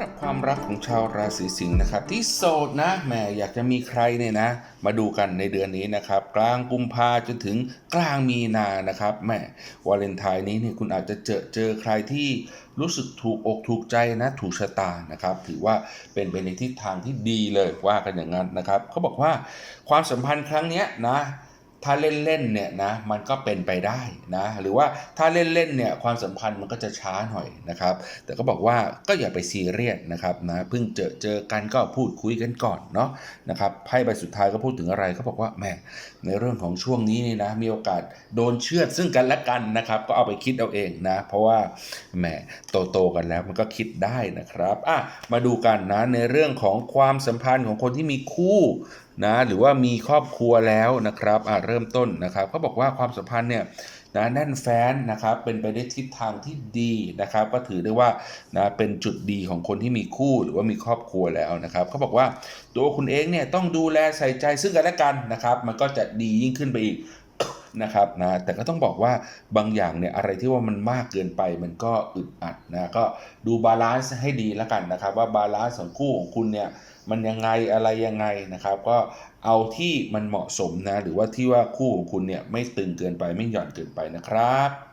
หรับความรักของชาวราศีสิงห์นะครับ ที่โสดนะแหมอยากจะมีใครเนี่ยนะ มาดูกันในเดือนนี้นะครับ กลางกุมภาจนถึงกลางมีนานะครับแหมวาเลนไทน์นี้เนี่ยคุณอาจจะเจอเจอใครที่รู้สึกถูกอกถูกใจนะถูกชะตานะครับ ถือว่าเป็นไปในทิศทางที่ดีเลยว่ากันอย่างนั้นนะครับเขาบอกว่าความสัมพันธ์ครั้งนี้นะ ถ้าเล่นๆเนี่ยนะมันก็เป็นไปได้นะหรือว่าถ้าเล่นๆเนี่ยความสัมพันธ์มันก็จะช้าหน่อยนะครับ แต่ก็บอกว่าก็อย่าไปซีเรียสนะครับนะเพิ่งเจอเจอกันก็พูดคุยกันก่อนเนาะนะครับไพ่ใบสุดท้ายก็พูดถึงอะไรเขาบอกว่าแหมในเรื่องของช่วงนี้นี่นะมีโอกาสโดนเชือดซึ่งกันและกันนะครับก็เอาไปคิดเอาเองนะเพราะว่าแหมโตโตๆกันแล้วมันก็คิดได้นะครับอะมาดูกันนะในเรื่องของความสัมพันธ์ของคนที่มีคู่ นะหรือว่ามีครอบครัวแล้วนะครับเริ่มต้นนะครับเขาบอกว่าความสัมพันธ์เนี่ยนะแน่นแฟ้นนะครับเป็นไปในทิศทางที่ดีนะครับ ก็ถือได้ว่านะเป็นจุดดีของคนที่มีคู่หรือว่ามีครอบครัวแล้วนะครับเขาบอกว่าตัวคุณเองเนี่ยต้องดูแลใส่ใจซึ่งกันและกันนะครับ มันก็จะดียิ่งขึ้นไปอีก นะครับนะแต่ก็ต้องบอกว่าบางอย่างเนี่ยอะไรที่ว่ามันมากเกินไปมันก็อึดอัดนะก็ดูบาลานซ์ให้ดีแล้วกันนะครับ ว่าบาลานซ์ของคู่ของคุณเนี่ยมันยังไงอะไรยังไงนะครับ ก็เอาที่มันเหมาะสมนะ หรือว่าที่ว่าคู่ของคุณเนี่ยไม่ตึงเกินไปไม่หย่อนเกินไปนะครับ